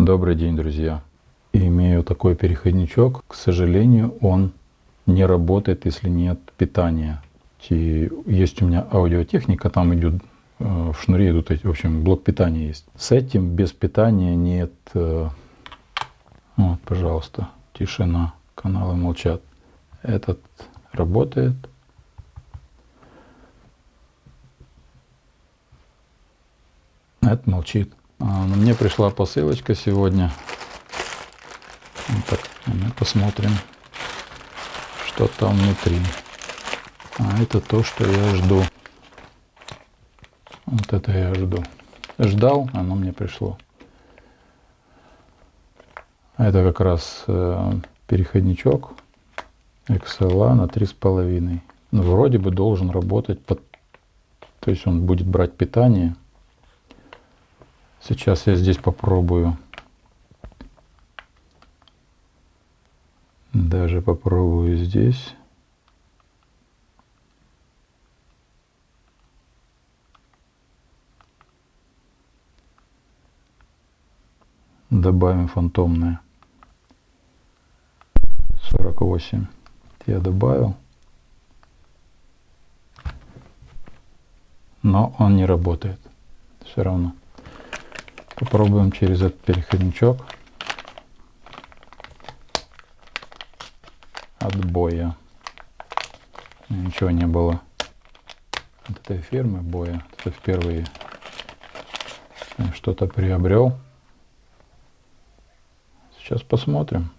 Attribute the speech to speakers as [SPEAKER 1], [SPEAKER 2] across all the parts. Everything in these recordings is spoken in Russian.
[SPEAKER 1] Добрый день, друзья. Имею такой переходничок. К сожалению, он не работает, если нет питания. И есть у меня аудиотехника, там идет э, в шнуре идут эти, в общем, блок питания есть. С этим без питания нет. э, Вот, пожалуйста, тишина, каналы молчат. Этот работает. Это молчит. А, мне пришла посылочка сегодня. Так, мы посмотрим, что там внутри. А это то, что я жду. Вот это я жду. Ждал, оно мне пришло. Это как раз э, переходничок XLA на 3,5. Ну, вроде бы должен работать под... То есть он будет брать питание. Сейчас я здесь попробую. Даже попробую здесь. Добавим фантомное. 48 я добавил. Но он не работает. Все равно. Попробуем через этот переходничок. Отбоя. Ничего не было от этой фирмы боя. Это впервые что-то приобрел. Сейчас посмотрим.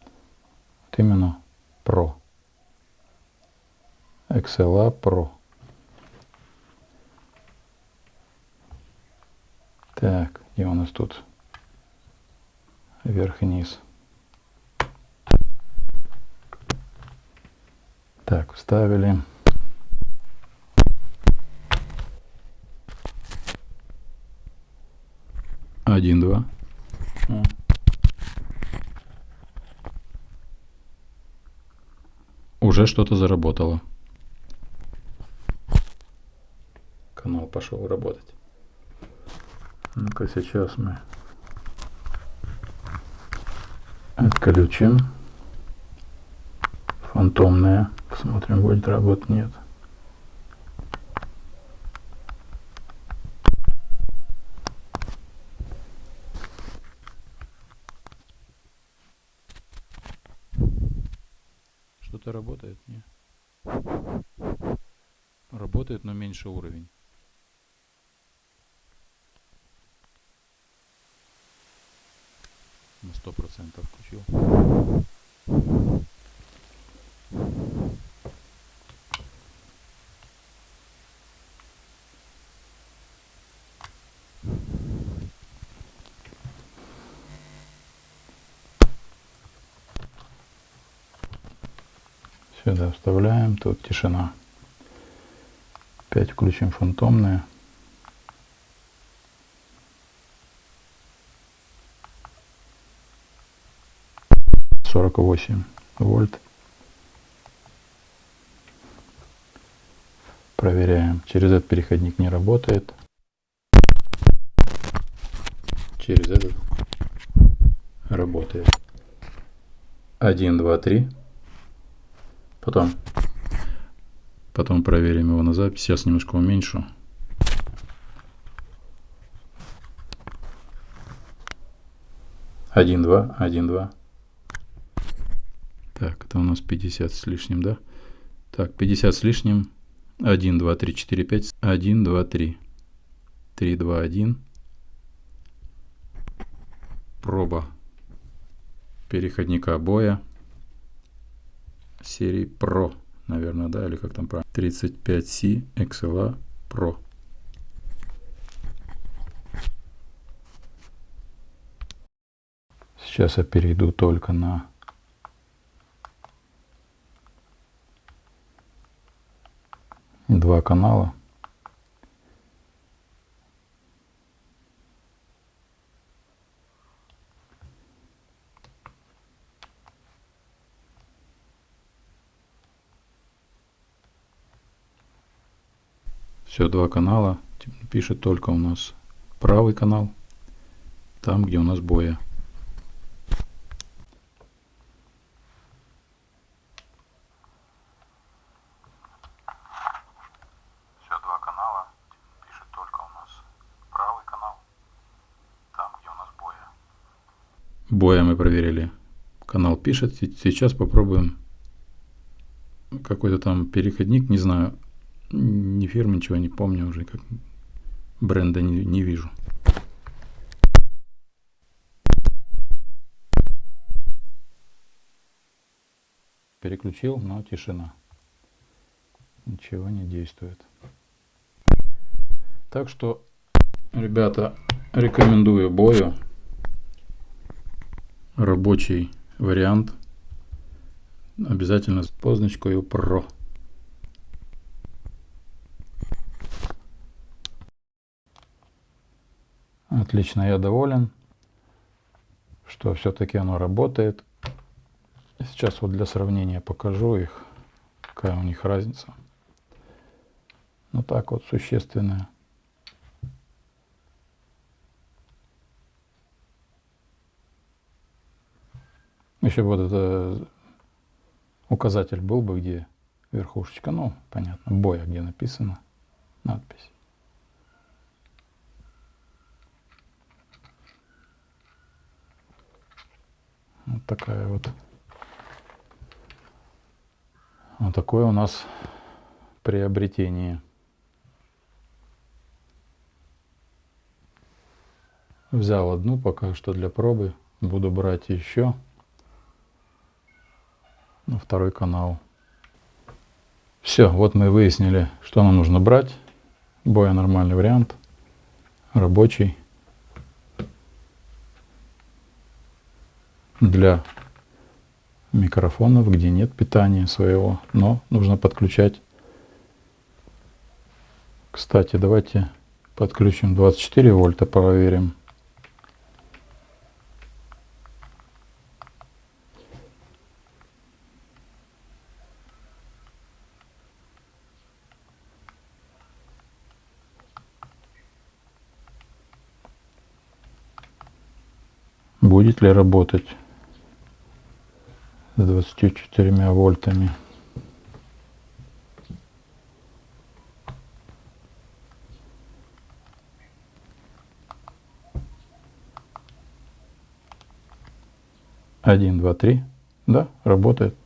[SPEAKER 1] Вот именно Pro. XLA Pro. Так, где у нас тут вверх-вниз? Так, вставили. Один, два. Уже что-то заработало. Канал пошел работать. Ну-ка сейчас мы отключим. Фантомная. Посмотрим, будет работать, нет. Что-то работает? Нет. Работает, но меньше уровень. На сто процентов включил. Сюда вставляем, тут тишина. Опять включим фантомные. Сорок восемь вольт. Проверяем. Через этот переходник не работает. Через этот работает. Один, два, три. Потом. Потом проверим его на запись. Сейчас немножко уменьшу. Один, два, один, два. Так, это у нас 50 с лишним, да? Так, 50 с лишним. 1, 2, 3, 4, 5. 1, 2, 3. 3, 2, 1. Проба переходника боя серии Pro, наверное, да, или как там правильно. 35C XLA Pro. Сейчас я перейду только на два канала. Все, два канала. Пишет только у нас правый канал. там, где у нас боя.
[SPEAKER 2] Все два канала. Пишет только у нас правый канал. Там, где у нас боя.
[SPEAKER 1] Боя мы проверили. Канал пишет. Се- Сейчас попробуем какой-то там переходник, не знаю, ни фирмы, ничего не помню уже, как бренда не, не вижу. Переключил, но тишина. Ничего не действует. Так что, ребята, рекомендую бою. Рабочий вариант. Обязательно с позначкой Pro. Отлично, я доволен, что все-таки оно работает. Сейчас вот для сравнения покажу их, какая у них разница. Ну так вот, существенная. Еще вот это указатель был бы, где верхушечка, ну, понятно, боя, где написано надпись. Вот такая вот. Вот такое у нас приобретение. Взял одну пока что для пробы. Буду брать еще на второй канал. Все, вот мы выяснили, что нам нужно брать. Боя нормальный вариант. Рабочий. Для микрофонов, где нет питания своего, но нужно подключать. Кстати, давайте подключим 24 вольта, проверим. Будет ли работать с 24 вольтами? Один, два, три. Да, работает.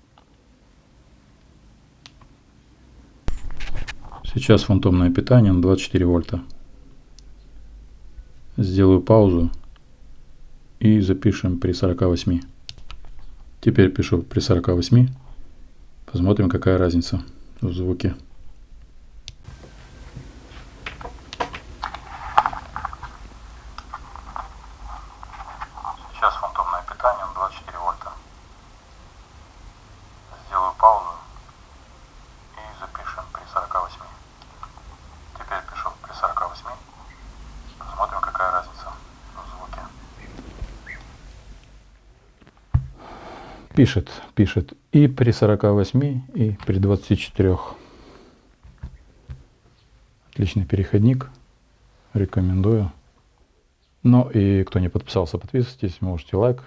[SPEAKER 1] Сейчас фантомное питание на 24 вольта. Сделаю паузу и запишем при 48. Теперь пишу при 48. Посмотрим, какая разница в звуке.
[SPEAKER 2] Сейчас фантомное питание на 24 вольта. Сделаю паузу и запишем при 48. Теперь пишу при 48. Посмотрим, какая разница в звуке.
[SPEAKER 1] Пишет, пишет и при 48, и при 24. Отличный переходник. Рекомендую. Ну и кто не подписался, подписывайтесь. Можете лайк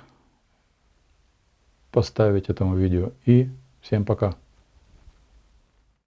[SPEAKER 1] поставить этому видео. И всем пока.